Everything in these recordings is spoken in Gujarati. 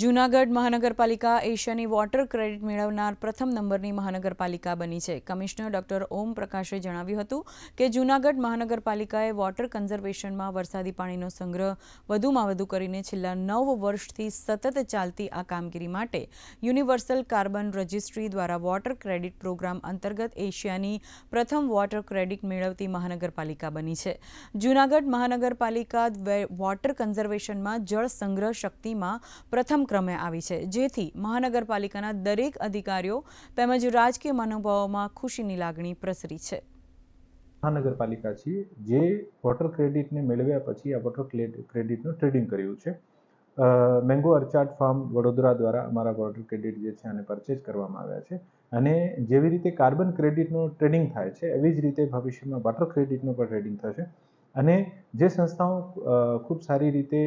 જૂનાગઢ મહાનગરપાલિકા એશિયાની વોટર ક્રેડિટ મેળવનાર પ્રથમ નંબરની મહાનગરપાલિકા બની છે. કમિશનર ડોક્ટર ઓમ પ્રકાશે જણાવ્યું હતું કે જૂનાગઢ મહાનગરપાલિકાએ વોટર કન્ઝર્વેશનમાં વરસાદી પાણીનો સંગ્રહ વધુમાં વધુ કરીને છેલ્લા નવ વર્ષથી સતત ચાલતી આ કામગીરી માટે યુનિવર્સલ કાર્બન રજિસ્ટ્રી દ્વારા વોટર ક્રેડિટ પ્રોગ્રામ અંતર્ગત એશિયાની પ્રથમ વોટર ક્રેડિટ મેળવતી મહાનગરપાલિકા બની છે. જૂનાગઢ મહાનગરપાલિકા વોટર કન્ઝર્વેશનમાં જળ સંગ્રહ શક્તિમાં પ્રથમ ક્રમે આવી છે. જેથી મહાનગરપાલિકાના દરેક અધિકારીઓ તેમજ રાજકીય મનોભાવોમાં ખુશીની લાગણી પ્રસરી છે. મહાનગરપાલિકા છીએ જે વોટર ક્રેડિટને મેળવ્યા પછી આ વોટર ક્રેડિટનું ટ્રેડિંગ કર્યું છે. મેંગો અર્ચાર્ડ ફાર્મ વડોદરા દ્વારા અમારા વોટર ક્રેડિટ જે છે આને પરચેઝ કરવામાં આવ્યા છે. અને જેવી રીતે કાર્બન ક્રેડિટનું ટ્રેડિંગ થાય છે, એવી જ રીતે ભવિષ્યમાં વોટર ક્રેડિટનું પણ ટ્રેડિંગ થશે. અને જે સંસ્થાઓ ખૂબ સારી રીતે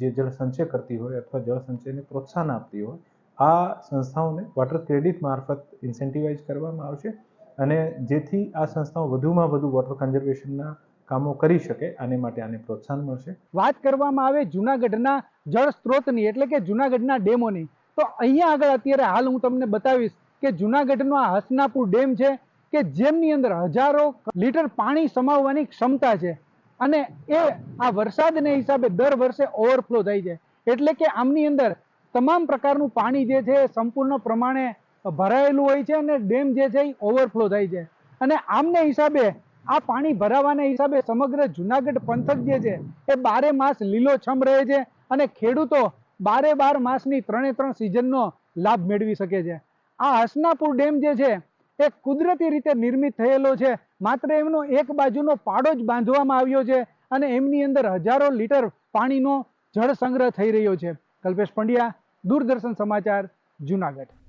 જે જળ સંચય કરતી હોય અથવા જળ સંચયને પ્રોત્સાહન આપતી હોય, આ સંસ્થાઓને વોટર ક્રેડિટ મારફત ઇન્સેન્ટિવાઇઝ કરવામાં આવશે અને જેથી આ સંસ્થાઓ વધુમાં વધુ વોટર કન્ઝર્વેશનના કામો કરી શકે, આને માટે આને પ્રોત્સાહન મળશે. વાત કરવામાં આવે જુનાગઢના જળ સ્ત્રોતની, એટલે કે જુનાગઢના ડેમોની, તો અહીંયા આગળ અત્યારે હાલ હું તમને બતાવીશ કે જુનાગઢનો આ હસનાપુર ડેમ છે કે જેમની અંદર હજારો લીટર પાણી સમાવવાની ક્ષમતા છે. અને એ આ વરસાદને હિસાબે દર વર્ષે ઓવરફ્લો થાય છે. એટલે કે આમની અંદર તમામ પ્રકારનું પાણી જે છે સંપૂર્ણ પ્રમાણે ભરાયેલું હોય છે અને ડેમ જે છે એ ઓવરફ્લો થાય છે. અને આમને હિસાબે આ પાણી ભરાવાના હિસાબે સમગ્ર જુનાગઢ પંથક જે છે એ બારે માસ લીલોછમ રહે છે અને ખેડૂતો બારે બાર માસની ત્રણે ત્રણ સિઝનનો લાભ મેળવી શકે છે. આ હસનાપુર ડેમ જે છે એ કુદરતી રીતે નિર્મિત થયેલો છે. માત્ર એમનો એક બાજુનો પાડો જ બાંધવામાં આવ્યો છે અને એમની અંદર હજારો લીટર પાણીનો જળ સંગ્રહ થઈ રહ્યો છે. કલ્પેશ પંડ્યા, દૂરદર્શન સમાચાર, જુનાગઢ.